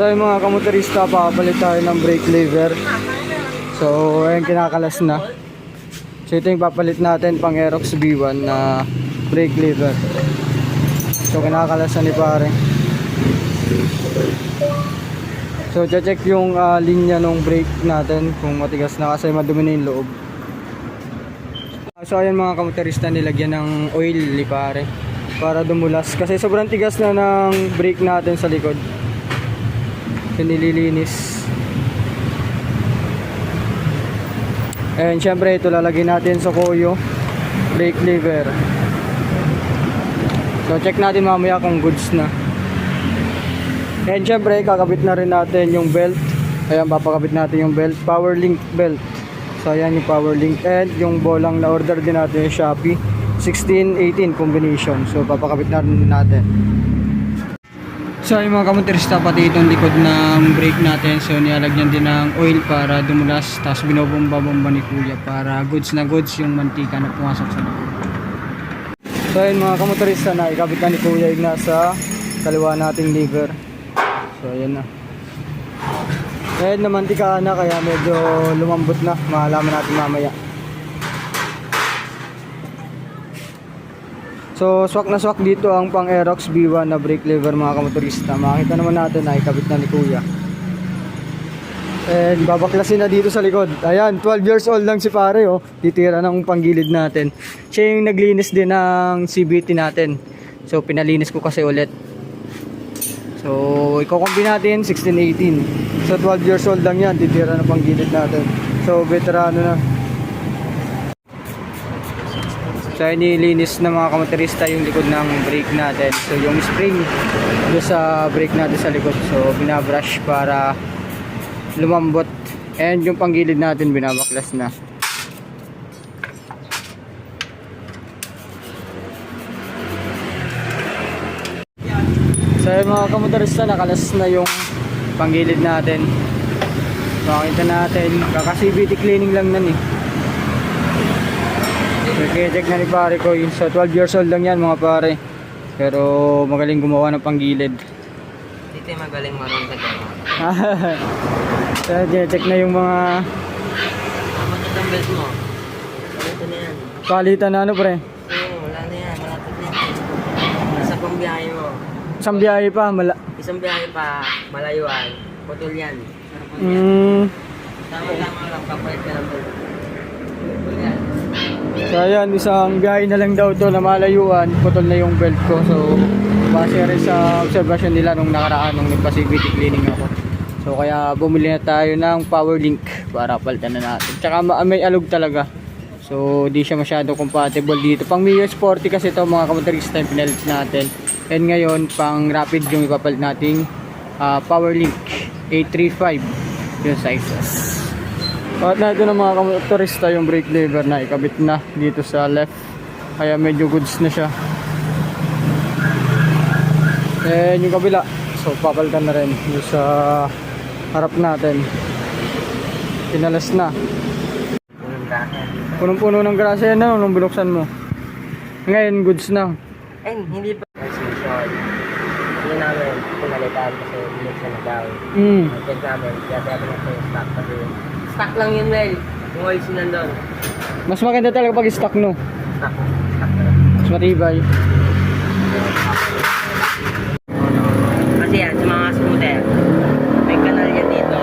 So yung mga kamotorista, papalit tayo ng brake lever. So ayun kinakalas na. So ito yung papalit natin pang Aerox B1 na brake lever. So kinakalas na ni pare. So check yung ah, linya ng brake natin kung matigas na kasi madumi na yung loob. So ayan mga kamotorista nilagyan ng oil ni pare para dumulas kasi sobrang tigas na ng brake natin sa likod. So nililinis. And syempre ito lalagyan natin sa koyo brake lever. So check natin mamaya kung goods na. And syempre kakabit na rin natin yung belt. Ayan papakabit natin yung belt, power link belt. So ayan yung power link and yung bolang na order din natin yung Shopee 16-18 combination. So papakabit na rin natin. So yung mga kamotorista pati itong likod ng brake natin so nilalagyan din ng oil para dumulas tapos binobomba-bomba ni kuya para goods na goods yung mantika na pumasok sa loob. So yun mga kamotorista na ikabit na ni kuya yung nasa kaliwa nating lever. So ayan na. Ngayon naman tika na kaya medyo lumambot na. Mahalaman natin mamaya. So swak na swak dito ang pang Aerox B1 na brake lever mga kamotorista. Makita naman natin na ikabit na ni kuya. And babaklasin na dito sa likod. Ayan, 12 years old lang si pare oh. Titira ng panggilid natin. Siya yung naglinis din ng CBT natin. So pinalinis ko kasi ulit. So, iko-combi natin 16-18. So, 12 years old lang yan. Titira na pang gilid natin. So, veterano na. So, nilinis ng mga kamotorista yung likod ng brake natin. So, yung spring doon sa brake natin sa likod. So, binabrush para lumambot. And yung panggilid natin binabaklas na. So yung mga kamotorista nakalas na yung panggilid natin. Makita natin, kaka CVT cleaning lang nan eh. So check na ni pare ko yun. So 12 years old lang yan mga pare. Pero magaling gumawa ng panggilid. Dito yung magaling marunong sa gano'n. so check na yung mga Tama na dumbbells mo. Ganito na yan. palitan na ano pre. Oo, wala na yan. Malapit na yan. Nasa pang biyahe mo. Isang biyahe pa, mala. Isang biyahe pa, malayuan. Putol yan. Putol yan. Mm, Tama-tama lang, papalit ka lang. Putol yan. So ayan, isang biyahe na lang daw to na malayuan. Putol na yung belt ko. So base rin sa observation nila nung nakaraan nung nagpa-CVT cleaning ako. So kaya bumili na tayo ng power link para palitan na natin. Tsaka ma- may alog talaga. So di siya masyado compatible dito. Pang Mio Sporty kasi to mga kamotorista yung pinalit natin. And ngayon pang rapid yung ipapalit nating ah, power link 835 yung sizes. At na ito ng mga kamotorista yung brake lever na ikabit na dito sa left. Kaya medyo goods na siya. And yung kabila. So papalitan na rin yung sa harap natin. Pinalas na. Punong-puno ng grasya yan na nung binuksan mo. Ngayon goods na. Eh, hindi pa. Hindi namin pinalitan kasi binuksan na daw. Mm. Check namin, kaya sabi na sa stock kasi stock lang yun, Mel. Yung oils yun nandun. Mas maganda talaga pag stock no. Stock. Mas matibay. Kasi yan, sa mga scooter, may kanal yan dito.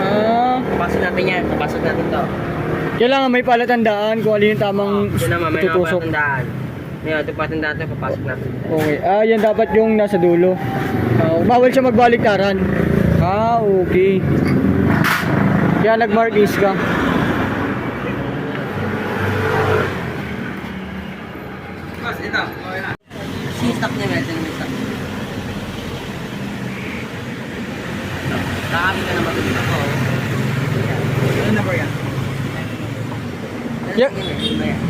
Ah, Papasok natin yan, papasok natin to. kailangan may palatandaan kung alin yung tamang Ito naman, may tutusok. napatandaan. Ngayon, ito patandaan to, papasok natin. Okay. Ah, yan dapat yung nasa dulo. Ah, bawal siya magbaliktaran. Ah, okay. Kaya nag-markings ka. Si stock niya, Mel, ito yung stock. Kakami ka naman ito ako. Ano number yan? Ano yan?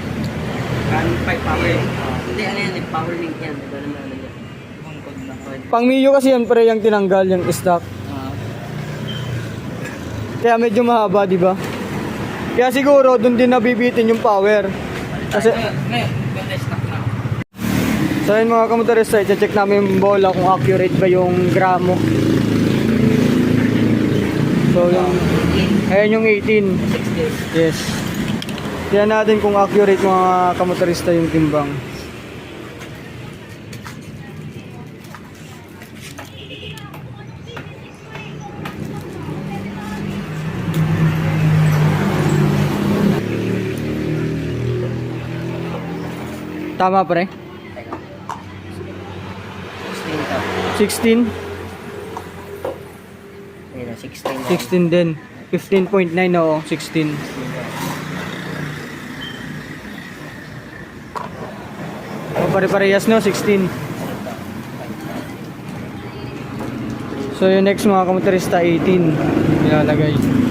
Kan 5 power. Hindi, ano yan, eh, power link yan. Ito naman, ano yan. Pang Mio kasi yan pre yung tinanggal yung stock. Kaya medyo mahaba, di ba? Kaya siguro doon din nabibitin yung power. Kasi. So yun mga kamotorista, i-check namin yung bola kung accurate ba yung gramo. So, yung, ayan yung 18. 16. Yes. Tingnan natin kung accurate mga kamotorista yung timbang. Tama pre? Teka. 16 to. 16? Ayun na, 16 na. 16 din. 15.9 oo, 16. O pare-parehas no, 16. So yung next mga kamotorista 18 nilalagay.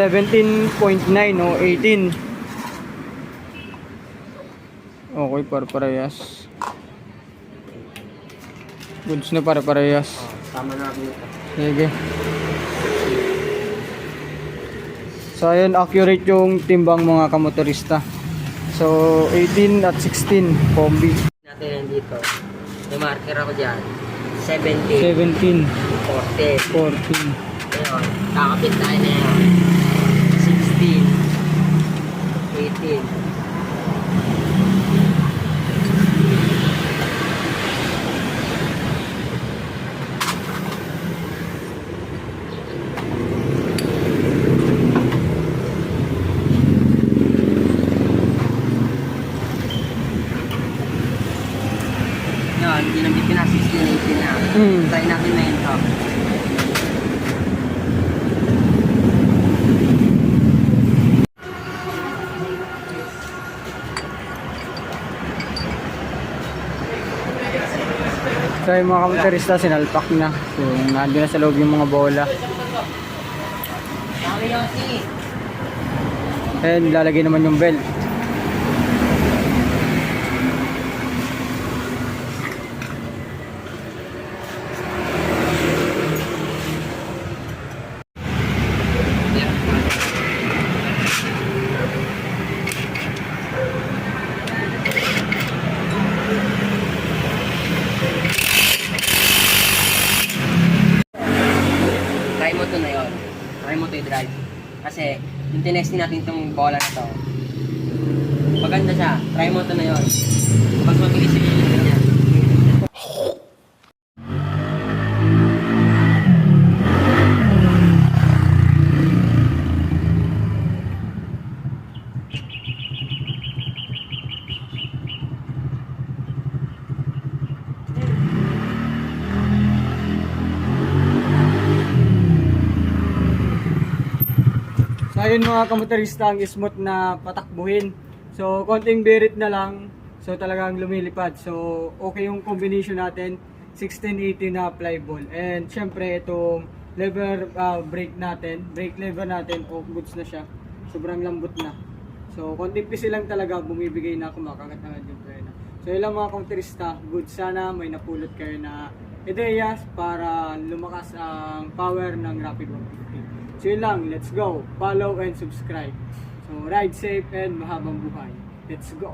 Seventeen point nine o eighteen. Okay, para parehas. Goods na para parehas. Oh, tama na. Sige. So ayun, accurate yung timbang mga kamotorista. So 18 at 16 combi. Natin dito. May marker ako dyan. 17. 17, 14. 14. Ayun. Kakapit tayo na yan. 16. 18. Yan, hindi namin pinasis yun 18 na. Hmm. Try natin na yun So yung mga kamotorista sinalpak na. So nandun na sa loob yung mga bola. And lalagay naman yung belt. Yun. Try mo to i-drive. Kasi, yung tinesting natin itong bola na to, maganda siya. Try mo to na yun. Mas mabilis yung ilim niya. So ayun mga kamotorista ang smooth na patakbuhin. So konting berit na lang. So talagang lumilipad. So okay yung combination natin. 1680 na fly ball. And syempre itong lever ah, brake natin, brake lever natin, oh, goods na siya. Sobrang lambot na. So konting pisi lang talaga bumibigay na kumakagat na yung preno. So yun lang mga kamotorista, good sana may napulot kayo na ideyas para lumakas ang power ng Rapid 150. So yun lang, let's go. Follow and subscribe. So ride safe and mahabang buhay. Let's go.